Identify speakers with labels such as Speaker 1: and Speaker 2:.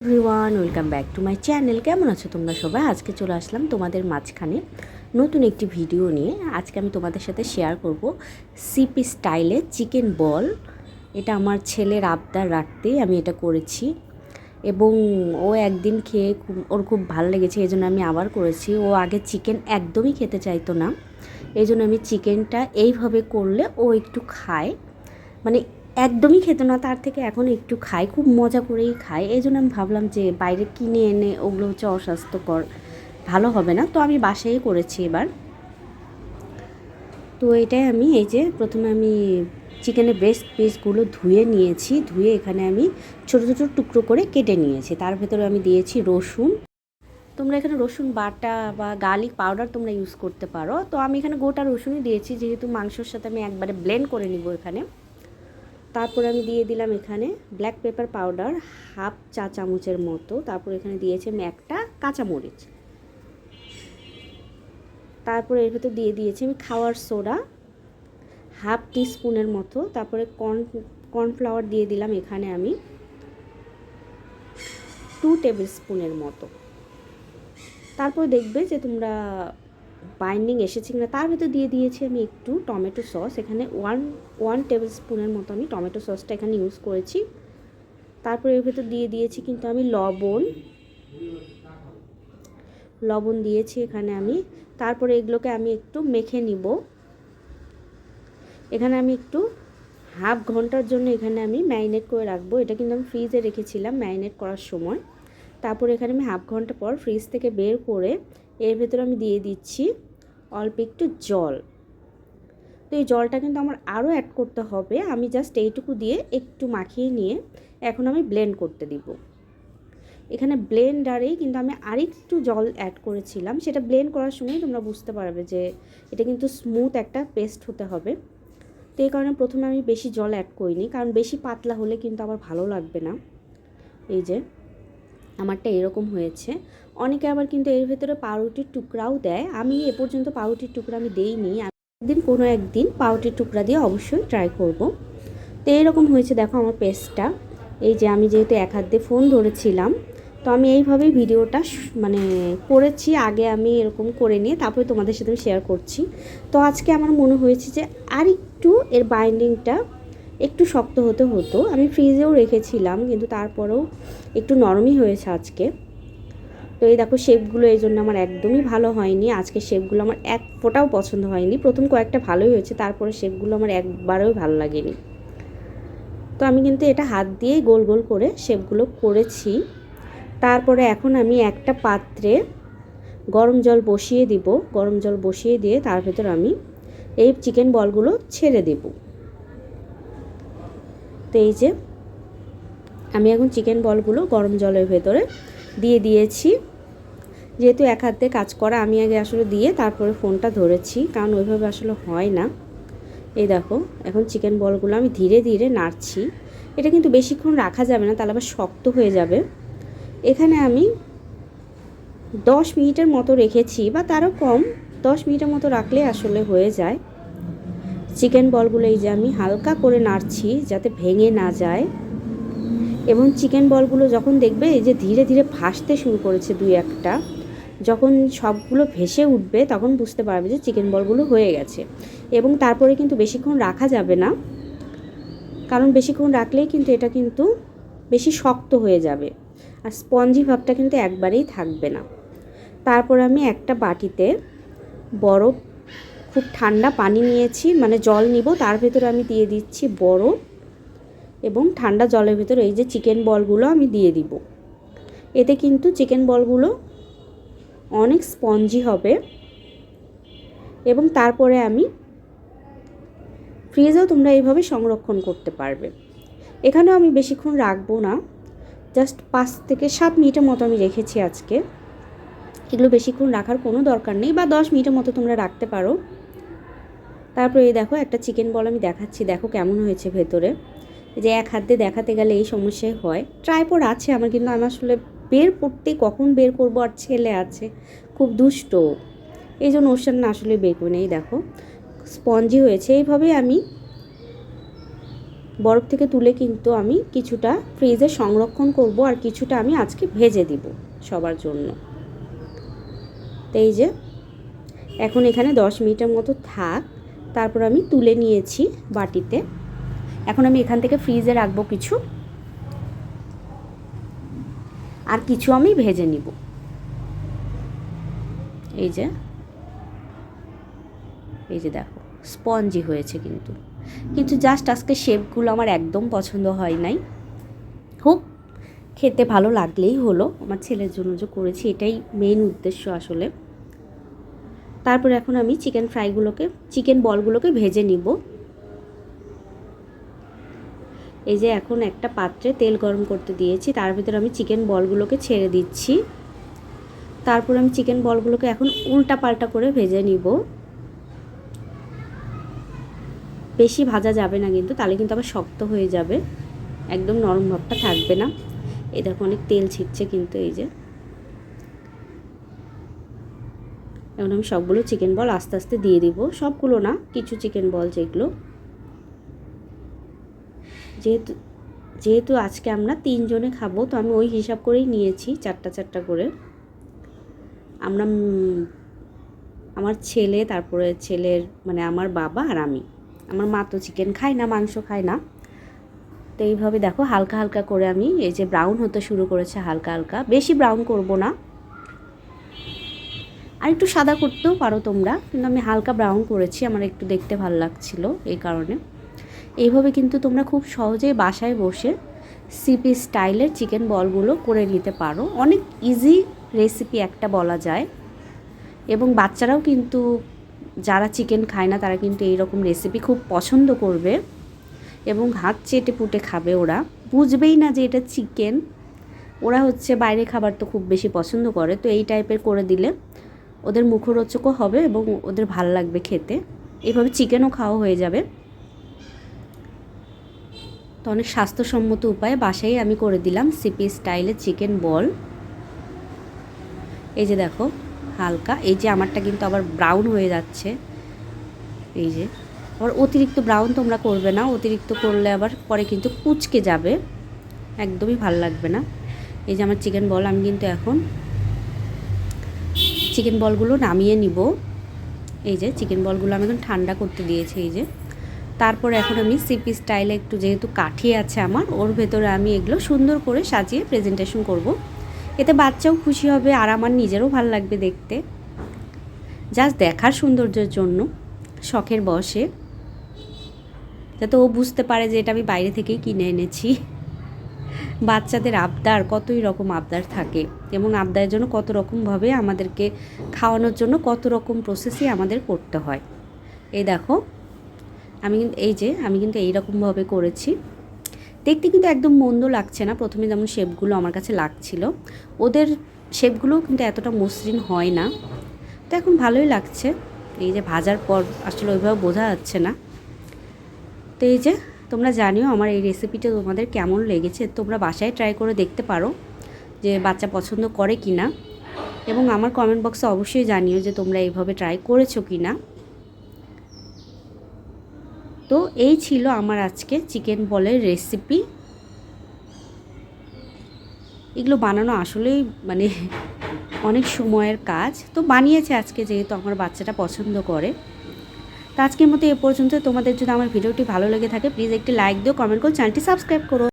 Speaker 1: Everyone, welcome back to my channel. কেমন আছো তোমরা সবাই? আজকে চলে আসলাম তোমাদের মাঝখানে নতুন একটি ভিডিও নিয়ে। আজকে আমি তোমাদের সাথে শেয়ার করব সিপি স্টাইলে চিকেন বল এটা আমার ছেলের আবদার রাখতেই আমি এটা করেছি এবং ও একদিন খেয়ে ওর খুব ভালো লেগেছে এই জন্য আমি আবার করেছি। ও আগে চিকেন একদমই খেতে চাইতো না এই জন্য আমি চিকেনটা এইভাবে করলে ও একটু খায়। মানে একদমই খেত না, তার থেকে এখন একটু খায়, খুব মজা করেই খায়। এই জন্য আমি ভাবলাম যে বাইরে কিনে এনে ওগুলো হচ্ছে অস্বাস্থ্যকর, ভালো হবে না। তো আমি বাসায় করেছি এবার। তো এটাই আমি, এই যে প্রথমে আমি চিকেনের ব্রেস্ট পিসগুলো ধুয়ে নিয়েছি, ধুয়ে এখানে আমি ছোটো ছোটো টুকরো করে কেটে নিয়েছি। তার ভেতরে আমি দিয়েছি রসুন। তোমরা এখানে রসুন, বাটা বা গার্লিক পাউডার তোমরা ইউজ করতে পারো। তো আমি এখানে গোটা রসুনই দিয়েছি, যেহেতু মাংসর সাথে আমি একবারে ব্লেন্ড করে নিব এখানে। তারপরে আমি দিয়ে দিলাম এখানে ব্ল্যাক পেপার পাউডার হাফ চা চামচের মতো। তারপর এখানে দিয়েছি আমি একটা কাঁচামরিচ। তারপরে এর ভেতর দিয়ে দিয়েছি আমি খাওয়ার সোডা হাফ টি স্পুনের মতো। তারপরে কর্ন কর্নফ্লাওয়ার দিয়ে দিলাম এখানে আমি টু টেবিল স্পুনের মতো। তারপর দেখবে যে তোমরা বাইন্ডিং এসেছে কিনা তার ভেতর দিয়ে দিয়েছি আমি একটু টমেটো সস এখানে ওয়ান ওয়ান টেবিল স্পুনের মতো আমি টমেটো সসটা এখানে ইউজ করেছি। তারপরে এর ভেতর দিয়ে দিয়েছি কিন্তু আমি লবণ। লবণ দিয়েছি এখানে আমি। তারপরে এগুলোকে আমি একটু মেখে নিব। এখানে আমি একটু হাফ ঘণ্টার জন্য এখানে আমি ম্যারিনেট করে রাখব। এটা কিন্তু আমি ফ্রিজে রেখেছিলাম ম্যারিনেট করার সময়। তারপর এখানে আমি হাফ ঘণ্টা পর ফ্রিজ থেকে বের করে এর ভেতরে আমি দিয়ে দিচ্ছি অল্প একটু জল। তো এই জলটা কিন্তু আমার আরও অ্যাড করতে হবে। আমি জাস্ট এইটুকু দিয়ে একটু মাখিয়ে নিয়ে এখন আমি ব্লেন্ড করতে দিব। এখানে ব্লেন্ডারেই কিন্তু আমি আরেকটু জল অ্যাড করেছিলাম। সেটা ব্লেন্ড করার সময় তোমরা বুঝতে পারবে যে এটা কিন্তু স্মুথ একটা পেস্ট হতে হবে। তো এই কারণে প্রথমে আমি বেশি জল অ্যাড করিনি। কারণ বেশি পাতলা হলে কিন্তু আবার ভালো লাগবে না। এই যে আমারটা এরকম হয়েছে। অনেকে আবার কিন্তু এর ভেতরে পাউরুটির টুকরাও দেয়। আমি এ পর্যন্ত পাউরুটির টুকরা আমি দেইনি। একদিন কোনো একদিন পাউরুটির টুকরা দিয়ে অবশ্যই ট্রাই করব। তো এরকম হয়েছে, দেখো আমার পেস্টটা এই যে আমি যেহেতু এক হাত দিয়ে ফোন ধরেছিলাম, তো আমি এইভাবেই ভিডিওটা মানে করেছি, আগে আমি এরকম করে নিয়ে তারপরে তোমাদের সাথে আমি শেয়ার করছি। তো আজকে আমার মনে হয়েছে যে আর একটু এর বাইন্ডিংটা একটু শক্ত হতে হতো। আমি ফ্রিজেও রেখেছিলাম, কিন্তু তারপরেও একটু নরমই হয়েছে আজকে। তো এই দেখো শেপগুলো এই জন্য আমার একদমই ভালো হয়নি। আজকে শেপগুলো আমার এক ফোটাও পছন্দ হয়নি। প্রথম কয়েকটা ভালোই হয়েছে, তারপরে শেপগুলো আমার একবারেও ভালো লাগেনি। তো আমি কিন্তু এটা হাত দিয়েই গোল গোল করে শেপগুলো করেছি। তারপরে এখন আমি একটা পাত্রে গরম জল বসিয়ে দিব। গরম জল বসিয়ে দিয়ে তার ভেতর আমি এই চিকেন বলগুলো ছেড়ে দেব। এই যে আমি এখন চিকেন বলগুলো গরম জলের ভেতরে দিয়ে দিয়েছি। যেহেতু এক হাতে কাজ করা, আমি আগে আসলে দিয়ে তারপরে ফোনটা ধরেছি, কারণ ওইভাবে আসলে হয় না। এই দেখো, এখন চিকেন বলগুলো আমি ধীরে ধীরে নাড়ছি। এটা কিন্তু বেশিক্ষণ রাখা যাবে না, তাহলে আবার শক্ত হয়ে যাবে। এখানে আমি দশ মিনিটের মতো রেখেছি, বা তারও কম, দশ মিনিটের মতো রাখলে আসলে হয়ে যায়। চিকেন বলগুলো এই যে আমি হালকা করে নাড়ছি যাতে ভেঙে না যায়। এবং চিকেন বলগুলো যখন দেখবে এই যে ধীরে ধীরে ভাসতে শুরু করেছে দুই একটা, যখন সবগুলো ভেসে উঠবে তখন বুঝতে পারবে যে চিকেন বলগুলো হয়ে গেছে। এবং তারপরে কিন্তু বেশিক্ষণ রাখা যাবে না, কারণ বেশিক্ষণ রাখলেই কিন্তু এটা কিন্তু বেশি শক্ত হয়ে যাবে আর স্পঞ্জি ভাবটা কিন্তু একবারেই থাকবে না। তারপর আমি একটা বাটিতে বরফ খুব ঠান্ডা পানি নিয়েছি মানে জল নিব, তার ভেতরে আমি দিয়ে দিচ্ছি বরফ এবং ঠান্ডা জলের ভেতরে এই যে চিকেন বলগুলো আমি দিয়ে দিব। এতে কিন্তু চিকেন বলগুলো অনেক স্পঞ্জি হবে এবং তারপরে আমি ফ্রিজেও তোমরা এইভাবে সংরক্ষণ করতে পারবে। এখানেও আমি বেশিক্ষণ রাখব না, জাস্ট পাঁচ থেকে সাত মিনিটের মতো আমি রেখেছি আজকে। এগুলো বেশিক্ষণ রাখার কোনো দরকার নেই বা দশ মিনিটের মতো তোমরা রাখতে পারো। তারপরে এই দেখো, একটা চিকেন বল আমি দেখাচ্ছি, দেখো কেমন হয়েছে ভেতরে। যে এক হাত দিয়ে দেখাতে গেলে এই সমস্যাই হয়। ট্রাইপড আছে আমার, কিন্তু আমি আসলে বের করতে কখন বের করব আর ছেলে আছে, খুব দুষ্ট। এই জন্য ওর সামনে আসলে বের করে নেই দেখো। স্পঞ্জি হয়েছে এইভাবে আমি বরফ থেকে তুলে কিন্তু আমি কিছুটা ফ্রিজে সংরক্ষণ করব আর কিছুটা আমি আজকে ভেজে দিব সবার জন্য। তো এই যে, এখন এখানে দশ মিনিটের মতো থাক। তারপর আমি তুলে নিয়েছি বাটিতে। এখন আমি এখান থেকে ফ্রিজে রাখব কিছু। আর কিছু আমি ভেজে নিব। এই যে। এই যে দেখো, স্পঞ্জি হয়েছে কিন্তু। কিন্তু জাস্ট আজকে শেপগুলো আমার একদম পছন্দ হয় নাই। হোক খেতে ভালো লাগলেই হলো। আমার ছেলের জন্য যে করেছি, এটাই মেইন উদ্দেশ্য আসলে। তারপর এখন আমি চিকেন ফ্রাইগুলোকে, চিকেন বলগুলোকে ভেজে নিব। এই যে এখন একটা পাত্রে তেল গরম করতে দিয়েছি, তার ভিতরে আমি চিকেন বলগুলোকে ছেড়ে দিচ্ছি। তারপর আমি চিকেন বলগুলোকে এখন উল্টা পাল্টা করে ভেজে নিব। বেশি ভাজা যাবে না কিন্তু, তাহলে কিন্তু আবার শক্ত হয়ে যাবে। একদম নরম ভাবটা থাকবে না। এই দেখো অনেক তেল ছিটছে কিন্তু এই যে। এখন আমি সবগুলো চিকেন বল আস্তে আস্তে দিয়ে দিব। সবগুলো না, কিছু চিকেন বল যেগুলো। যেহেতু যেহেতু আজকে আমরা তিনজনে খাব, তো আমি ওই হিসাব করেই নিয়েছি চারটা চারটা করে। আমরা আমার ছেলে, তারপরে ছেলের মানে আমার বাবা আর আমি। আমার মা তো চিকেন খায় না, মাংস খায় না। তো এইভাবে দেখো, হালকা হালকা করে আমি, এই যে ব্রাউন হতে শুরু করেছে হালকা হালকা। বেশি ব্রাউন করব না। আর একটু সাদা করতেও পারো তোমরা, কিন্তু আমি হালকা ব্রাউন করেছি, আমার একটু দেখতে ভালো লাগছিল এই কারণে। এইভাবে কিন্তু তোমরা খুব সহজেই বাসায় বসে সিপি স্টাইলের চিকেন বলগুলো করে নিতে পারো। অনেক ইজি রেসিপি একটা বলা যায়। এবং বাচ্চারাও কিন্তু, যারা চিকেন খায় না, তারা কিন্তু এই রকম রেসিপি খুব পছন্দ করবে। এবং হাত চেটে পুটে খাবে ওরা। বুঝবেই না যে এটা চিকেন ওরা হচ্ছে বাইরে খাবার তো খুব বেশি পছন্দ করে, তো এই টাইপের করে দিলে ওদের মুখরোচকও হবে এবং ওদের ভালো লাগবে খেতে। এভাবে চিকেনও খাওয়া হয়ে যাবে। তো অনেক স্বাস্থ্যসম্মত উপায়ে বাসায় আমি করে দিলাম সিপি স্টাইলের চিকেন বল। এই যে দেখো, হালকা। এই যে আমারটা কিন্তু আবার ব্রাউন হয়ে যাচ্ছে। এই যে। আবার অতিরিক্ত ব্রাউন তোমরা করবে না। অতিরিক্ত করলে আবার পরে কিন্তু কুচকে যাবে। একদমই ভালো লাগবে না। এই যে আমার চিকেন বল, আমি কিন্তু এখন চিকেন বলগুলো নামিয়ে নিব। এই যে চিকেন বলগুলো আমি এখন ঠান্ডা করতে দিয়েছি, এই যে। তারপর এখন আমি সিপি স্টাইলে একটু যেহেতু কাঠি আছে আমার, ওর ভেতরে আমি এগুলো সুন্দর করে সাজিয়ে প্রেজেন্টেশন করব। এতে বাচ্চাও খুশি হবে আর আমার নিজেরও ভালো লাগবে দেখতে। জাস্ট দেখার সৌন্দর্যের জন্য, শখের বসে। যাতে ও বুঝতে পারে যে এটা আমি বাইরে থেকেই কিনে এনেছি। বাচ্চাদের আবদার, কতই রকম আবদার থাকে এবং আবদারের জন্য কত রকমভাবে আমাদেরকে খাওয়ানোর জন্য কত রকম প্রসেসই আমাদের করতে হয়। এই দেখো, আমি কিন্তু এই যে, আমি কিন্তু এই রকমভাবে করেছি। দেখতে কিন্তু একদম মন্দ লাগছে না, প্রথমে যেমন শেপগুলো আমার কাছে লাগছিল। ওদের শেপগুলোও কিন্তু এতটা মসৃণ হয় না। তো এখন ভালোই লাগছে। এই যে ভাজার পর আসলে ওইভাবে বোঝা যাচ্ছে না। তো এই যে তোমরা জানিও আমার এই রেসিপিটা তোমাদের কেমন লেগেছে। তোমরা বাসায় ট্রাই করে দেখতে পারো যে বাচ্চা পছন্দ করে কি না এবং আমার কমেন্ট বক্সে অবশ্যই জানিও যে তোমরা এইভাবে ট্রাই করেছ কি না তো এই ছিল আমার আজকে চিকেন বলের রেসিপি এগুলো বানানো আসলেই মানে অনেক সময়ের কাজ। তো বানিয়েছে আজকে যেহেতু আমার বাচ্চাটা পছন্দ করে। তো আজকের মতো এ পর্যন্ত তোমাদের যদি আমার ভিডিওটি ভালো লেগে থাকে প্লিজ একটি লাইক দিও কমেন্ট করো চ্যানেলটি সাবস্ক্রাইব করো।